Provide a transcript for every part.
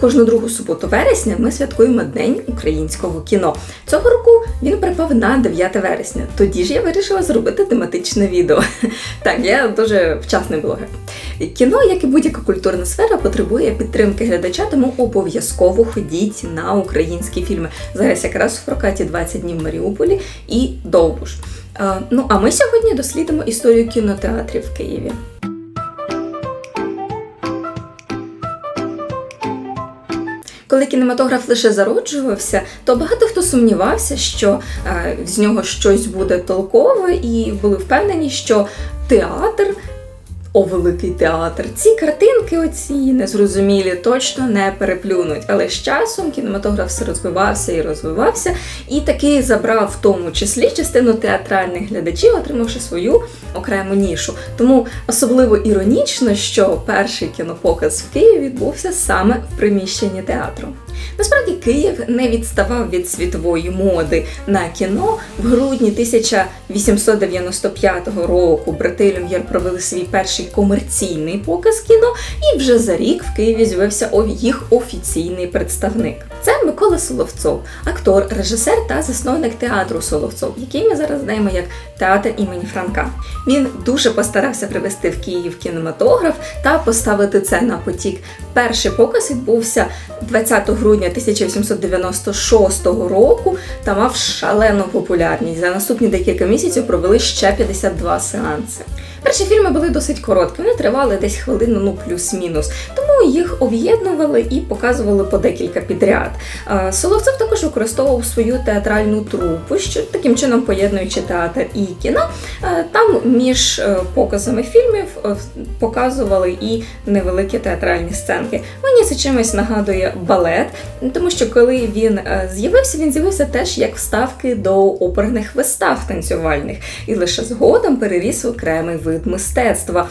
Кожну другу суботу вересня ми святкуємо День українського кіно. Цього року він припав на 9 вересня. Тоді ж я вирішила зробити тематичне відео. Так, я дуже вчасний блогер. Кіно, як і будь-яка культурна сфера, потребує підтримки глядача, тому обов'язково ходіть на українські фільми. Зараз якраз в прокаті 20 днів в Маріуполі і Довбуш. Е, Ну а ми сьогодні дослідимо історію кінотеатрів в Києві. Коли кінематограф лише зароджувався, то багато хто сумнівався, що е, з нього щось буде толкове, і були впевнені, що театр. О, великий театр. Ці картинки, оці незрозумілі, точно не переплюнуть. Але з часом кінематограф все розвивався і розвивався, і таки забрав в тому числі частину театральних глядачів, отримавши свою окрему нішу. Тому особливо іронічно, що перший кінопоказ в Києві відбувся саме в приміщенні театру. Насправді Київ не відставав від світової моди на кіно. В грудні 1895 року брати Люм'єр провели свій перший комерційний показ кіно, і вже за рік в Києві з'явився їх офіційний представник. Це Микола Соловцов, актор, режисер та засновник театру Соловцов, який ми зараз знаємо як театр імені Франка. Він дуже постарався привести в Київ кінематограф та поставити це на потік. Перший показ відбувся 20 грудня 1896 року та мав шалену популярність. За наступні декілька місяців провели ще 52 сеанси. Перші фільми були досить короткі, вони тривали десь хвилину, ну плюс-мінус. Тому їх об'єднували і показували по декілька підряд. Соловцев також використовував свою театральну трупу, що таким чином поєднуючи театр і кіно. Там між е, показами фільмів е, показували і невеликі театральні сценки. Мені це чимось нагадує балет, тому що коли він е, з'явився, він з'явився теж як вставки до оперних вистав танцювальних, і лише згодом переріс окремий вид мистецтва.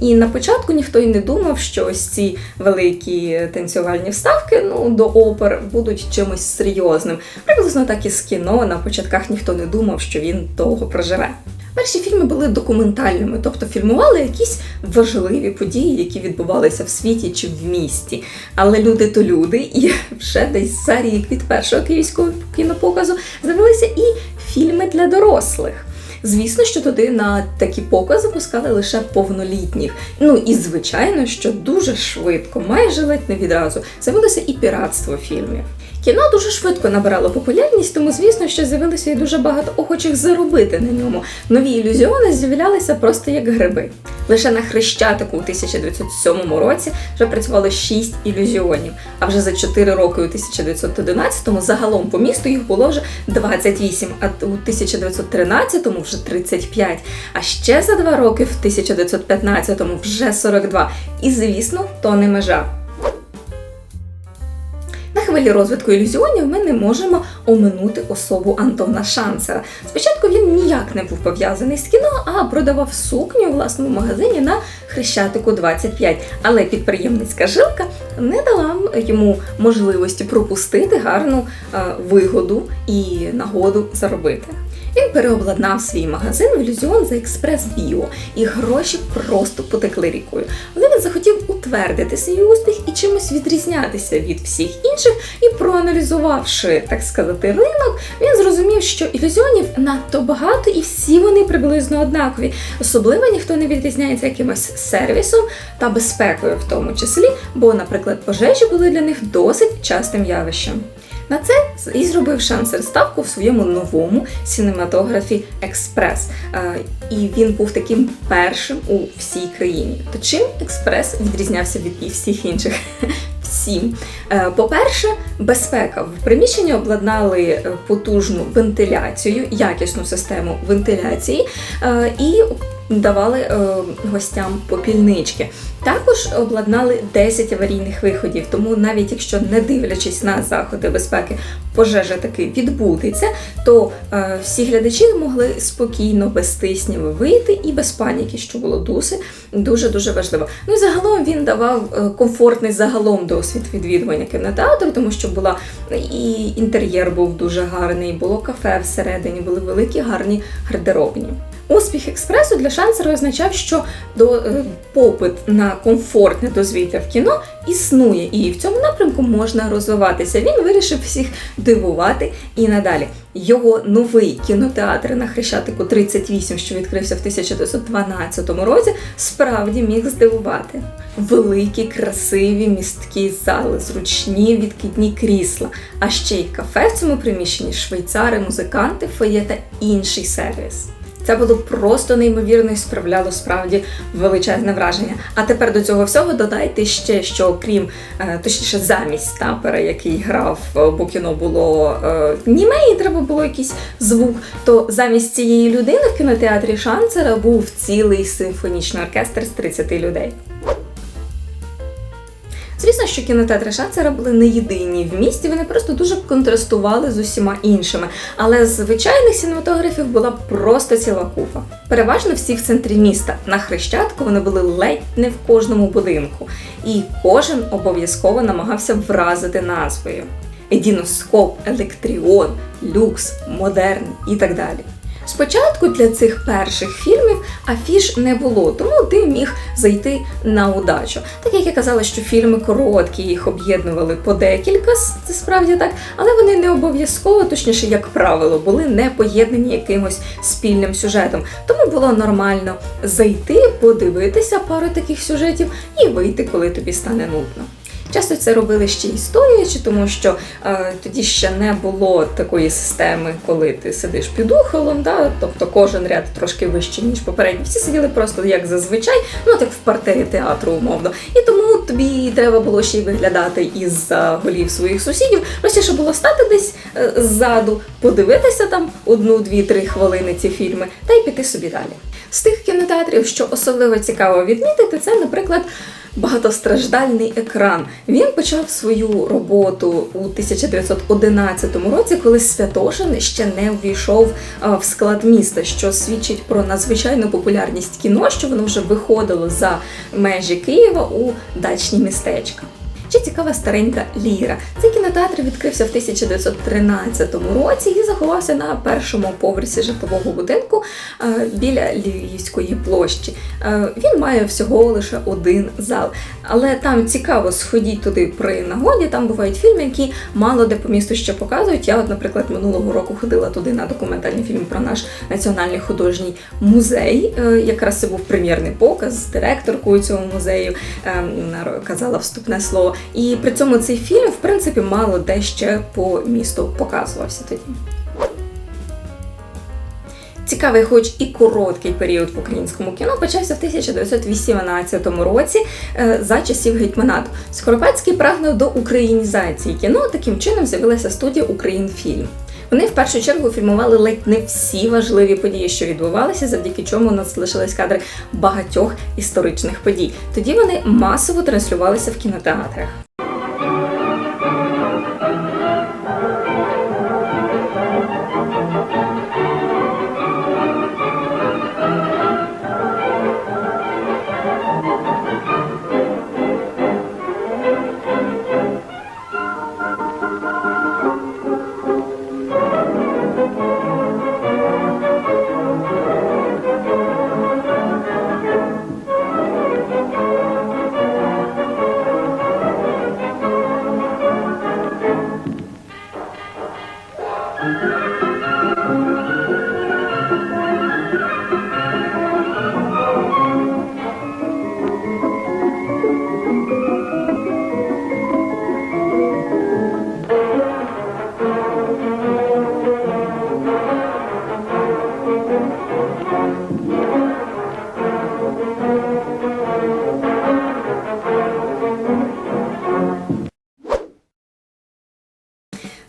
І на початку ніхто й не думав, що ось ці великі танцювальні вставки ну, до опер будуть чимось серйозним. Приблизно так і з кіно. На початках ніхто не думав, що він довго проживе. Перші фільми були документальними, тобто фільмували якісь важливі події, які відбувалися в світі чи в місті. Але люди то люди, і вже десь за рік від першого київського кінопоказу з'явилися і фільми для дорослих. Звісно, що туди на такі покази пускали лише повнолітніх. Ну і звичайно, що дуже швидко, майже ледь не відразу, з'явилося і піратство фільмів. Кіно дуже швидко набирало популярність, тому звісно, що з'явилося і дуже багато охочих заробити на ньому. Нові ілюзіони з'являлися просто як гриби. Лише на Хрещатику у 1907 році вже працювало 6 ілюзіонів, а вже за 4 роки у 1911-му загалом по місту їх було вже 28, а у 1913-му вже 35, а ще за 2 роки в 1915-му вже 42. І звісно, то не межа. На розвитку ілюзіонів ми не можемо оминути особу Антона Шанцера. Спочатку він ніяк не був пов'язаний з кіно, а продавав сукню у власному магазині на Хрещатику 25. Але підприємницька жилка не дала йому можливості пропустити гарну е, вигоду і нагоду заробити. Він переобладнав свій магазин в ілюзіон за експрес Біо, і гроші просто потекли рікою. Але він захотів утвердити свій успіх і чимось відрізнятися від всіх інших. І проаналізувавши, так сказати, ринок, він зрозумів, що ілюзіонів надто багато, і всі вони приблизно однакові. Особливо ніхто не відрізняється якимось сервісом та безпекою, в тому числі, бо, наприклад, пожежі були для них досить частим явищем. На це і зробив шансер ставку в своєму новому синематографі Експрес. Е, І він був таким першим у всій країні. То чим експрес відрізнявся від і всіх інших? Всім. Е, По-перше, безпека. В приміщенні обладнали е, потужну вентиляцію, якісну систему вентиляції і давали е, гостям попільнички. Також обладнали 10 аварійних виходів, тому навіть якщо не дивлячись на заходи безпеки, пожежа таки відбудеться, то е, всі глядачі могли спокійно, без тиснів вийти і без паніки, що було дуже дуже дуже важливо. Ну і загалом він давав е, комфортний загалом досвід відвідування кінотеатру, тому що була і інтер'єр був дуже гарний, було кафе всередині, були великі гарні гардеробні. Успіх експресу для шансера означав, що до, е, попит на комфортне дозвілля в кіно існує, і в цьому напрямку можна розвиватися. Він вирішив всіх дивувати і надалі. Його новий кінотеатр на Хрещатику 38, що відкрився в 1912 році, справді міг здивувати. Великі, красиві місткі зали, зручні відкидні крісла, а ще й кафе в цьому приміщенні, швейцари, музиканти, фоє та інший сервіс. Це було просто неймовірно і справляло справді величезне враження. А тепер до цього всього додайте ще, що окрім, е, точніше, замість тапера, який грав, е, бо кіно було е, німе, і треба було якийсь звук. То замість цієї людини в кінотеатрі Шанцера був цілий симфонічний оркестр з 30 людей. Звісно, що кінотеатри Шанцера були не єдині в місті, вони просто дуже контрастували з усіма іншими. Але звичайних синематографів була просто ціла купа. Переважно всі в центрі міста. На Хрещатку вони були ледь не в кожному будинку, і кожен обов'язково намагався вразити назвою. Едіноскоп, Електріон, Люкс, Модерн і так далі. Спочатку для цих перших фільмів афіш не було, тому ти міг зайти на удачу. Так як я казала, що фільми короткі, їх об'єднували по декілька, це справді так, але вони не обов'язково, точніше, як правило, були не поєднані якимось спільним сюжетом. Тому було нормально зайти, подивитися пару таких сюжетів і вийти, коли тобі стане нудно. Часто це робили ще й стоячи, тому що е, тоді ще не було такої системи, коли ти сидиш під ухилом, да? тобто кожен ряд трошки вищий, ніж попередній. Всі сиділи просто як зазвичай, ну так в партері театру, умовно. І тому тобі треба було ще й виглядати із голів своїх сусідів. Простіше було стати десь е, ззаду, подивитися там одну, дві, три хвилини ці фільми, та й піти собі далі. З тих кінотеатрів, що особливо цікаво відмітити, це, наприклад, багатостраждальний екран. Він почав свою роботу у 1911 році, коли Святошин ще не увійшов в склад міста, що свідчить про надзвичайну популярність кіно, що воно вже виходило за межі Києва у дачні містечка. Ще цікава старенька Ліра. Цей кінотеатр відкрився в 1913 році і заховався на першому поверсі житлового будинку е, біля Львівської площі. Е, Він має всього лише один зал, але там цікаво сходіть туди при нагоді. Там бувають фільми, які мало де по місту ще показують. Я, от, наприклад, минулого року ходила туди на документальний фільм про наш національний художній музей. Е, Якраз це був прем'єрний показ з директоркою цього музею. е, Казала вступне слово. І при цьому цей фільм, в принципі, мало де ще по місту показувався тоді. Цікавий, хоч і короткий період в українському кіно почався в 1918 році е, за часів гетьманату. Скоропадський прагнув до українізації кіно. Таким чином з'явилася студія Українфільм. Вони в першу чергу фільмували ледь не всі важливі події, що відбувалися, завдяки чому у нас залишились кадри багатьох історичних подій. Тоді вони масово транслювалися в кінотеатрах.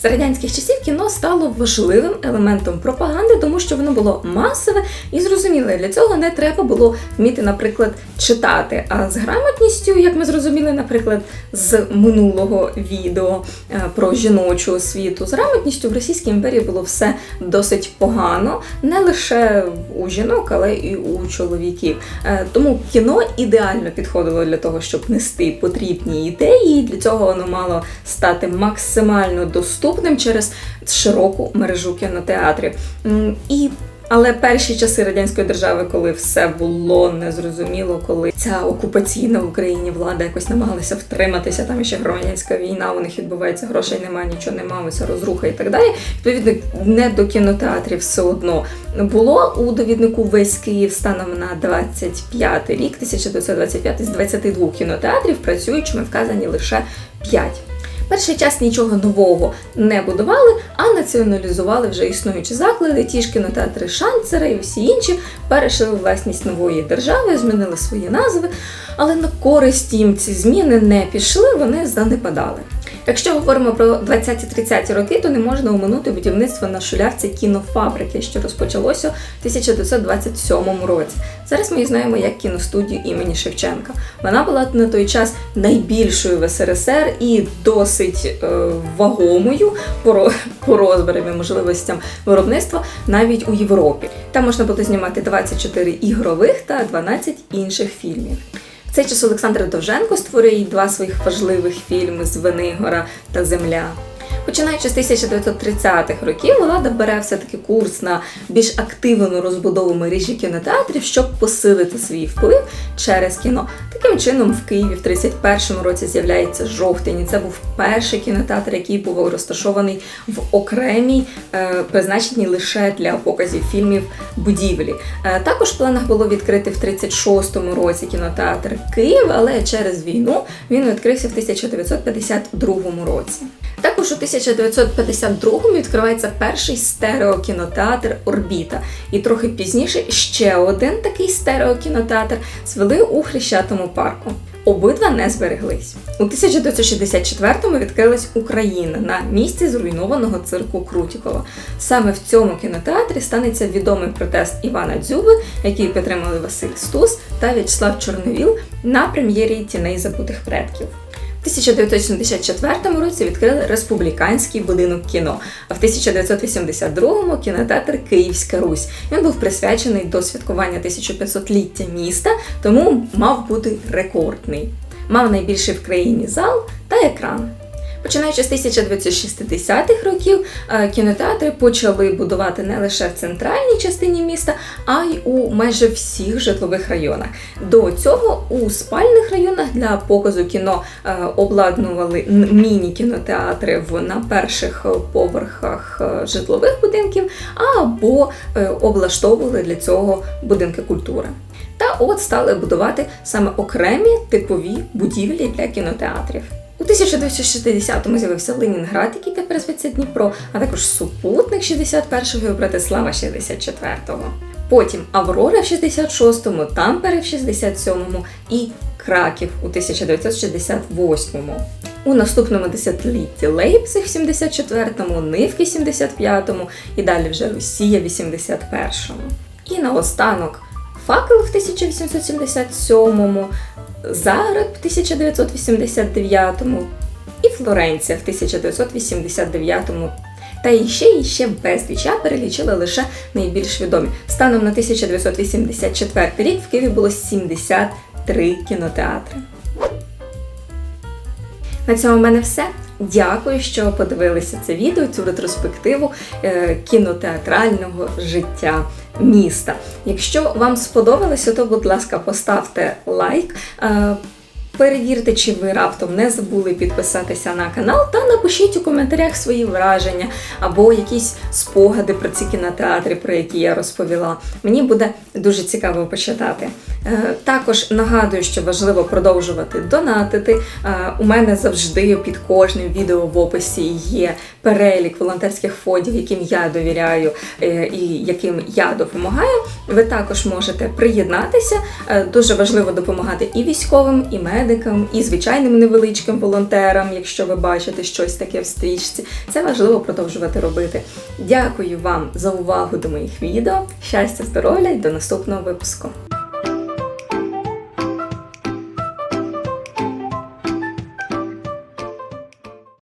За радянських часів кіно стало важливим елементом пропаганди, тому що воно було масове і зрозуміле. Для цього не треба було вміти, наприклад, читати. А з грамотністю, як ми зрозуміли, наприклад, з минулого відео е, про жіночу освіту, з грамотністю в Російській імперії було все досить погано, не лише у жінок, але і у чоловіків. Е, Тому кіно ідеально підходило для того, щоб нести потрібні ідеї. Для цього воно мало стати максимально доступним через широку мережу кінотеатрів. І Але перші часи радянської держави, коли все було незрозуміло, коли ця окупаційна в Україні влада якось намагалася втриматися, там ще громадянська війна, у них відбувається грошей, немає, нічого немає, ось розруха і так далі. Відповідно, не до кінотеатрів все одно було у довіднику весь Київ станом на 25 рік, 1925 з 22 кінотеатрів, працюючими вказані лише 5. Перший час нічого нового не будували, а націоналізували вже існуючі заклади. Ті ж кінотеатри Шанцера і всі інші перейшли у власність нової держави, змінили свої назви, але на користь їм ці зміни не пішли, вони занепадали. Якщо говоримо про 20-30 роки, то не можна оминути будівництво на шулявці кінофабрики, що розпочалося в 1927 році. Зараз ми її знаємо як кіностудію імені Шевченка. Вона була на той час найбільшою в СРСР і досить е, вагомою по, по розмірам і можливостям виробництва навіть у Європі. Там можна було знімати 24 ігрових та 12 інших фільмів. В цей час Олександр Довженко створює два своїх важливих фільми Звенигора та Земля. Починаючи з 1930-х років, влада бере все-таки курс на більш активну розбудову мережі кінотеатрів, щоб посилити свій вплив через кіно. Таким чином, в Києві в 31-му році з'являється жовтень. І це був перший кінотеатр, який був розташований в окремій, е, призначеній лише для показів фільмів будівлі. Е, також в планах було відкрити в 36-му році кінотеатр Київ, але через війну він відкрився в 1952 році. Також у 1952-му відкривається перший стереокінотеатр Орбіта. І трохи пізніше ще один такий стереокінотеатр звели у Хрещатому парку. Обидва не збереглись. У 1964-му відкрилась Україна на місці зруйнованого цирку Крутікова. Саме в цьому кінотеатрі станеться відомий протест Івана Дзюби, який підтримали Василь Стус та В'ячеслав Чорновіл на прем'єрі Тіней забутих предків. В 1974 році відкрили республіканський будинок кіно, а в 1982-му кінотеатр Київська Русь. Він був присвячений до святкування 1500-ліття міста, тому мав бути рекордний. Мав найбільший в країні зал та екран. Починаючи з 1960-х років, е, кінотеатри почали будувати не лише в центральній частині міста, а й у майже всіх житлових районах. До цього у спальних районах для показу кіно е, обладнували міні-кінотеатри на перших е, поверхах житлових будинків або облаштовували для цього будинки культури. Та от стали будувати саме окремі типові будівлі для кінотеатрів. У 1960-му з'явився Ленінград, який тепер зветься Дніпро, а також супутник 61-го і Братислава 64-го. Потім Аврора в 66-му, Тампере в 67-му і Краків у 1968-му. У наступному десятилітті Лейпциг в 74-му, Нивки 75-му і далі вже Росія в 81-му. І наостанок Факел в 1877-му, Загреб в 1989-му і Флоренція в 1989-му. Та іще ще безліч. Я перелічила лише найбільш відомі. Станом на 1984 рік в Києві було 73 кінотеатри. На цьому в мене все. Дякую, що подивилися це відео, цю ретроспективу е, кінотеатрального життя міста. Якщо вам сподобалося, то, будь ласка, поставте лайк. Перевірте, чи ви раптом не забули підписатися на канал, та напишіть у коментарях свої враження або якісь спогади про ці кінотеатри, про які я розповіла. Мені буде дуже цікаво почитати. Е, Також нагадую, що важливо продовжувати донатити. Е, У мене завжди під кожним відео в описі є перелік волонтерських фондів, яким я довіряю е, і яким я допомагаю. Ви також можете приєднатися. Дуже важливо допомагати і військовим, і медикам, і звичайним невеличким волонтерам, якщо ви бачите щось таке в стрічці. Це важливо продовжувати робити. Дякую вам за увагу до моїх відео. Щастя, здоров'я і до наступного випуску.